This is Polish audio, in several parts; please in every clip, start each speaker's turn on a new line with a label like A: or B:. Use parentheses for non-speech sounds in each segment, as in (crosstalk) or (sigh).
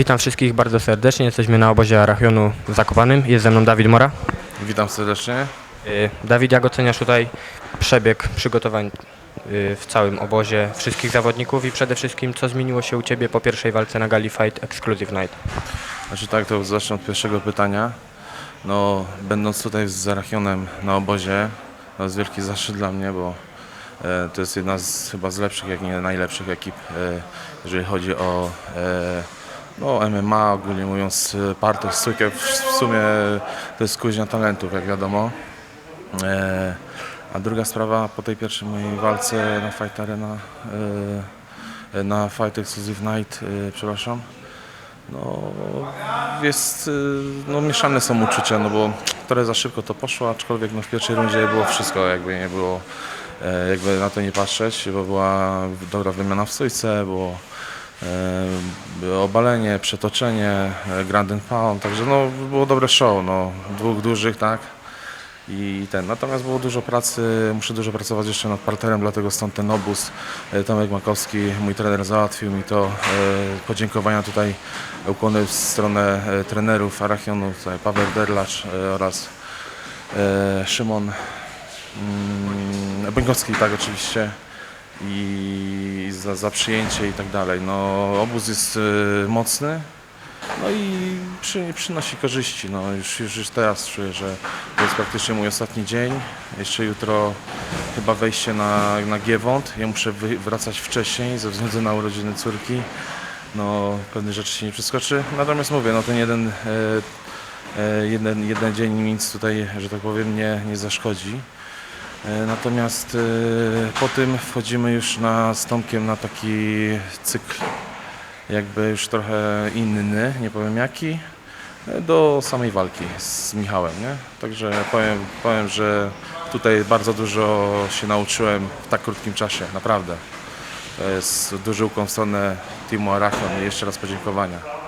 A: Witam wszystkich bardzo serdecznie. Jesteśmy na obozie Arachionu w Zakopanym. Jest ze mną Dawid Mora.
B: Witam serdecznie.
A: Y, Dawid, jak oceniasz tutaj przebieg przygotowań y, w całym obozie wszystkich zawodników i przede wszystkim co zmieniło się u Ciebie po pierwszej walce na Gali Fight Exclusive Night?
B: Znaczy tak, to zacznę od pierwszego pytania. No, będąc tutaj z Zarachionem na obozie, to jest wielki zaszczyt dla mnie, bo e, to jest jedna z chyba z lepszych, jak nie najlepszych ekip, e, jeżeli chodzi o e, no, MMA, ogólnie mówiąc, e, parter, stójkę. W, sumie to jest kuźnia talentów, jak wiadomo. E, a druga sprawa, po tej pierwszej mojej walce na Fight Arena, e, na Fight Exclusive Night, e, przepraszam, no, jest, y, no mieszane są uczucia, no bo trochę za szybko to poszło, aczkolwiek no w pierwszej rundzie było wszystko, jakby nie było, e, jakby na to nie patrzeć, bo była dobra wymiana w stójce, e, było obalenie, przetoczenie, e, ground and pound, także no było dobre show, no dwóch dużych, tak, i ten. Natomiast było dużo pracy, muszę dużo pracować jeszcze nad parterem, dlatego stąd ten obóz. E, Tomek Makowski, mój trener, załatwił mi to. E, Podziękowania tutaj, ukłony w stronę e, trenerów Arachionu, tutaj Paweł Derlacz e, oraz e, Szymon mm, Bąkowski, tak oczywiście. I za, za przyjęcie i tak dalej. No, obóz jest e, mocny, no i przy, przynosi korzyści. No, już, już, już teraz czuję, że to jest praktycznie mój ostatni dzień. Jeszcze jutro chyba wejście na, na Giewont. Ja muszę wy, wracać wcześniej ze względu na urodziny córki. No, pewne rzeczy się nie przeskoczy. Natomiast mówię, no ten jeden, e, e, jeden, jeden dzień nic tutaj, że tak powiem, nie, nie zaszkodzi. E, Natomiast e, po tym wchodzimy już na, z Tomkiem na taki cykl jakby już trochę inny, nie powiem jaki, do samej walki z Michałem, nie? Także powiem, powiem, że tutaj bardzo dużo się nauczyłem w tak krótkim czasie, naprawdę. To jest duży ukłon Arachion i jeszcze raz podziękowania.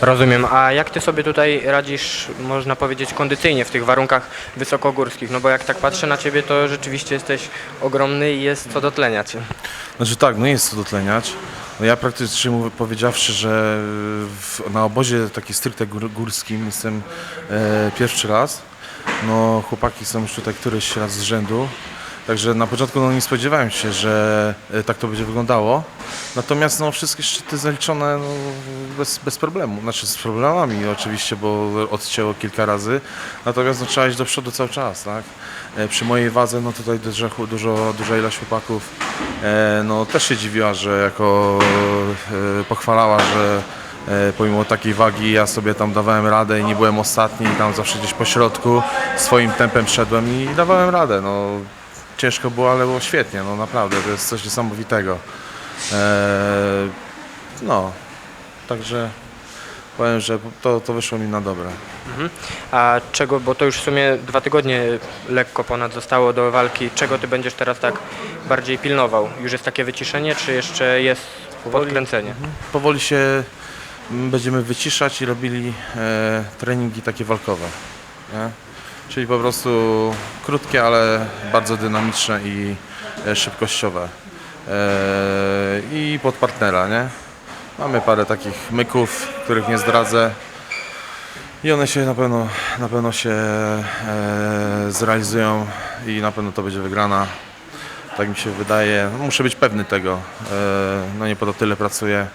A: Rozumiem. A jak Ty sobie tutaj radzisz, można powiedzieć, kondycyjnie w tych warunkach wysokogórskich? No bo jak tak patrzę na Ciebie, to rzeczywiście jesteś ogromny i jest co dotleniać.
B: Znaczy tak, no jest co dotleniać. No ja praktycznie powiedziawszy, że w, na obozie takim stricte gór, górskim jestem e, pierwszy raz. No chłopaki są już tutaj któryś raz z rzędu. Także na początku no, nie spodziewałem się, że e, tak to będzie wyglądało. Natomiast no, wszystkie szczyty zaliczone no, bez, bez problemu. Znaczy z problemami oczywiście, bo odcięło kilka razy. Natomiast no, trzeba iść do przodu cały czas, tak? E, Przy mojej wadze, no tutaj dużo, dużo, duża ilość chłopaków e, no, też się dziwiła, że jako pochwalała, że pomimo takiej wagi ja sobie tam dawałem radę i nie byłem ostatni tam zawsze gdzieś po środku swoim tempem szedłem i dawałem radę. No, ciężko było, ale było świetnie, no naprawdę, to jest coś niesamowitego. E, no, także powiem, że to, to wyszło mi na dobre.
A: A czego, bo to już w sumie dwa tygodnie lekko ponad zostało do walki, czego Ty będziesz teraz tak bardziej pilnował? Już jest takie wyciszenie, czy jeszcze jest podkręcenie?
B: Powoli się mm, będziemy wyciszać i robili e, treningi takie walkowe. Nie? Czyli po prostu krótkie, ale bardzo dynamiczne i e, szybkościowe. E, I pod partnera, nie? Mamy parę takich myków, których nie zdradzę. I one się na pewno, na pewno się e, zrealizują i na pewno to będzie wygrana. Tak mi się wydaje. No, muszę być pewny tego. No nie po to tyle pracuję.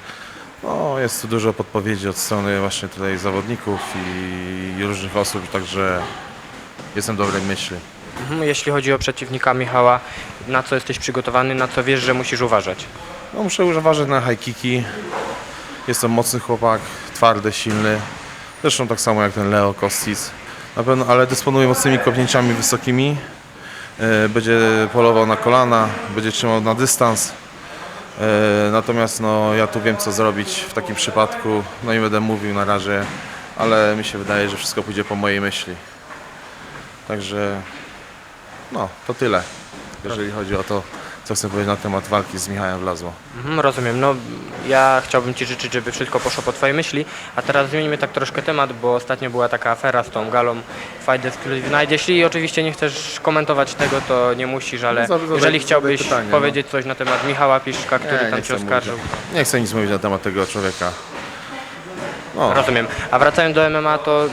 B: No, jest tu dużo podpowiedzi od strony właśnie tutaj zawodników i różnych osób, także jestem dobrej myśli.
A: Mhm, Jeśli chodzi o przeciwnika Michała, na co jesteś przygotowany, na co wiesz, że musisz uważać?
B: No, muszę uważać na high kicki. Jest to mocny chłopak, twardy, silny. Zresztą tak samo jak ten Leo Kostis. Na pewno, ale dysponuje mocnymi kopnięciami wysokimi. E, Będzie polował na kolana, będzie trzymał na dystans. E, Natomiast no, ja tu wiem co zrobić w takim przypadku. No i będę mówił na razie, ale mi się wydaje, że wszystko pójdzie po mojej myśli. Także no, to tyle. Jeżeli chodzi o to, co chcę powiedzieć na temat walki z Michałem Wlazło.
A: Mhm, rozumiem. No, ja chciałbym Ci życzyć, żeby wszystko poszło po Twojej myśli, a teraz zmienimy tak troszkę temat, bo ostatnio była taka afera z tą galą Fight Exclusive Night. Jeśli oczywiście nie chcesz komentować tego, to nie musisz, ale
B: No, zadaj-
A: jeżeli
B: zadaj
A: chciałbyś
B: pytanie, no.
A: powiedzieć coś na temat Michała Piszka, który tam Cię
B: chcę
A: oskarżył.
B: mówić. Nie chcę nic mówić na temat tego człowieka. No.
A: Rozumiem. A wracając do MMA, to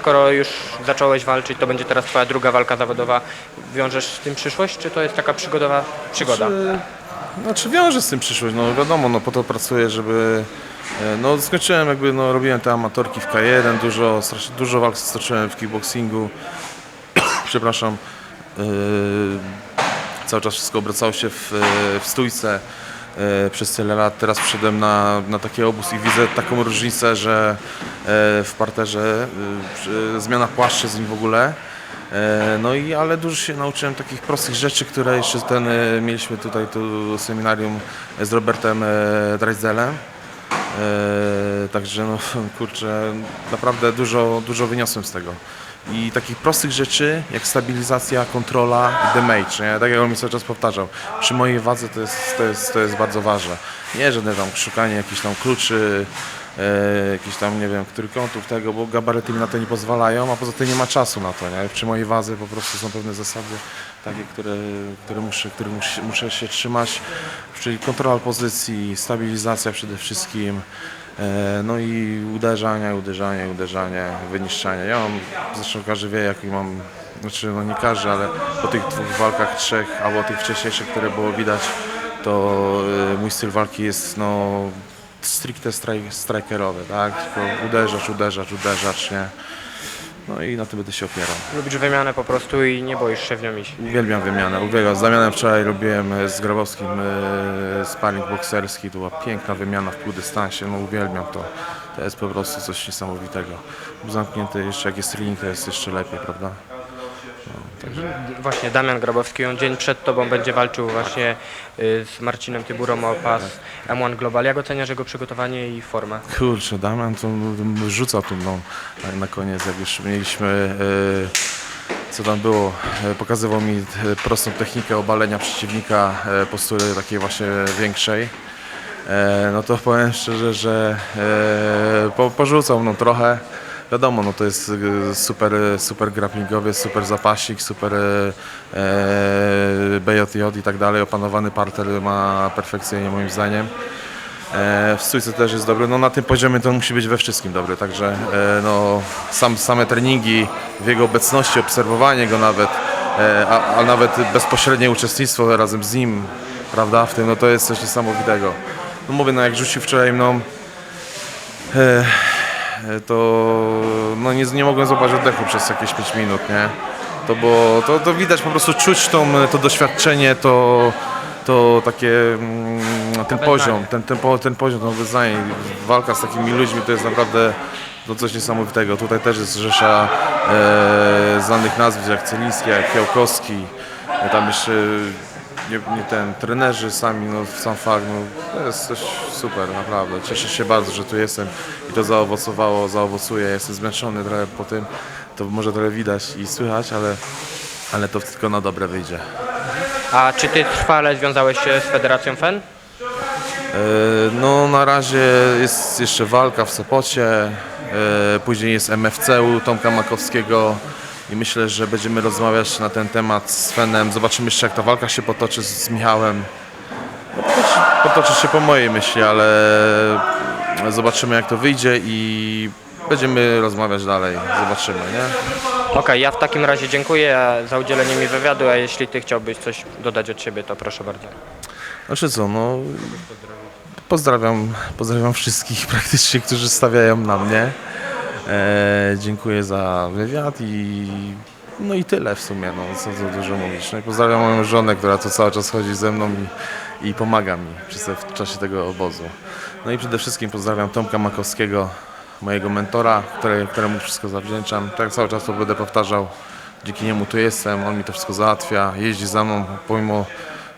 A: skoro już zacząłeś walczyć, to będzie teraz twoja druga walka zawodowa. Wiążesz z tym przyszłość, czy to jest taka przygodowa przygoda?
B: Czy, znaczy wiąże z tym przyszłość, no wiadomo, no po to pracuję, żeby... e, No skończyłem jakby, no robiłem te amatorki w K1, dużo, strasznie, dużo walk stoczyłem w kickboxingu, (coughs) przepraszam. Yy, cały czas wszystko obracało się w, w stójce e, przez tyle lat. Teraz przyszedłem na, na taki obóz i widzę taką różnicę, że e, w parterze e, zmiana płaszczyzn w ogóle. E, No i ale dużo się nauczyłem takich prostych rzeczy, które jeszcze ten e, mieliśmy tutaj tu seminarium z Robertem e, Dreiselem. E, Także no (laughs) kurczę, naprawdę dużo, dużo wyniosłem z tego. I takich prostych rzeczy jak stabilizacja, kontrola i damage, nie? tak jak on mi cały czas powtarzał. Przy mojej wadze to jest, to jest, to jest bardzo ważne. Nie żadne tam szukanie jakichś tam kluczy, e, jakichś tam nie wiem, trójkątów tego, bo gabaryty mi na to nie pozwalają, a poza tym nie ma czasu na to. Nie? Przy mojej wadze po prostu są pewne zasady takie, które, które, muszę, które muszę, muszę się trzymać, czyli kontrola pozycji, stabilizacja przede wszystkim. E, No i uderzania, uderzania, uderzanie, wyniszczanie. Ja mam, zresztą każdy wie jaki mam, znaczy no nie każdy, ale po tych dwóch walkach, trzech, albo tych wcześniejszych, które było widać, to e, mój styl walki jest no stricte straj, strikerowy, tak? Tylko uderzacz, uderzacz, uderzacz, nie? No i na tym będę się opierał.
A: Lubisz wymianę po prostu i nie boisz się w nią iść.
B: Uwielbiam wymianę, uwielbiam. Z Damianem wczoraj robiłem e, z Grabowskim e, sparring bokserski, to była piękna wymiana w półdystansie, no uwielbiam to. To jest po prostu coś niesamowitego. Zamknięty jeszcze, jak jest ring, to jest jeszcze lepiej, prawda?
A: Właśnie Damian Grabowski, on dzień przed tobą będzie walczył właśnie y, z Marcinem Tyburą o pas M1 Global. Jak oceniasz jego przygotowanie i formę?
B: Kurczę, Damian to rzucał tu mną na- na koniec, jak już mieliśmy, e, co tam było, e, pokazywał mi prostą technikę obalenia przeciwnika, e, postury takiej właśnie większej. No to powiem szczerze, że po, porzucał mną trochę. Wiadomo, no to jest e, super, super grapplingowiec, super zapasik, super e, e, BJJ i tak dalej. Opanowany parter ma perfekcyjnie moim zdaniem. E, w stójce też jest dobry. No na tym poziomie to musi być we wszystkim dobry, także e, no, sam, same treningi, w jego obecności, obserwowanie go nawet, e, a, a nawet bezpośrednie uczestnictwo razem z nim, prawda, w tym, no to jest coś niesamowitego. No mówię, no jak rzucił wczoraj mną, e, to no nie, nie mogłem złapać oddechu przez jakieś 5 minut, nie? To było, to, to widać po prostu czuć tą, to doświadczenie, to, to takie, mm, ten poziom, ten, ten, ten poziom, to wyznaje, walka z takimi ludźmi to jest naprawdę to coś niesamowitego. Tutaj też jest rzesza e, znanych nazwisk jak Celiński, jak Kiełkowski, e, tam jeszcze nie, nie ten, trenerzy sami, no sam fakt, no, to jest coś super, naprawdę. Cieszę się bardzo, że tu jestem i to zaowocowało, zaowocuje. Jestem zmęczony trochę po tym, to może trochę widać i słychać, ale, ale to tylko na dobre wyjdzie.
A: A czy ty trwale związałeś się z Federacją FEN?
B: E, No na razie jest jeszcze walka w Sopocie, e, później jest MFC u Tomka Makowskiego i myślę, że będziemy rozmawiać na ten temat z Fenem. Zobaczymy jeszcze jak ta walka się potoczy z, Michałem. No, potoczy, potoczy się po mojej myśli, ale zobaczymy jak to wyjdzie i będziemy rozmawiać dalej. Zobaczymy, nie?
A: Okej, ja w takim razie dziękuję za udzielenie mi wywiadu, a jeśli ty chciałbyś coś dodać od siebie, to proszę bardzo.
B: Znaczy co, no pozdrawiam, pozdrawiam wszystkich praktycznie, którzy stawiają na mnie. E, dziękuję za wywiad i no i tyle w sumie, no co dużo mówić. No i pozdrawiam moją żonę, która tu cały czas chodzi ze mną i, i pomaga mi przez w czasie tego obozu. No i przede wszystkim pozdrawiam Tomka Makowskiego, mojego mentora, które, któremu wszystko zawdzięczam. Tak cały czas to będę powtarzał. Dzięki niemu tu jestem, on mi to wszystko załatwia, jeździ za mną, pomimo,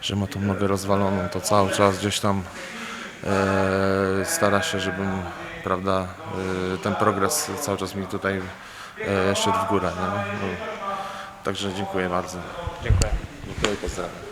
B: że ma tą nogę rozwaloną, to cały czas gdzieś tam e, stara się, żebym, prawda, e, ten progres cały czas mi tutaj e, szedł w górę. Nie? No, także dziękuję bardzo.
A: Dziękuję.
B: Dziękuję i pozdrawiam.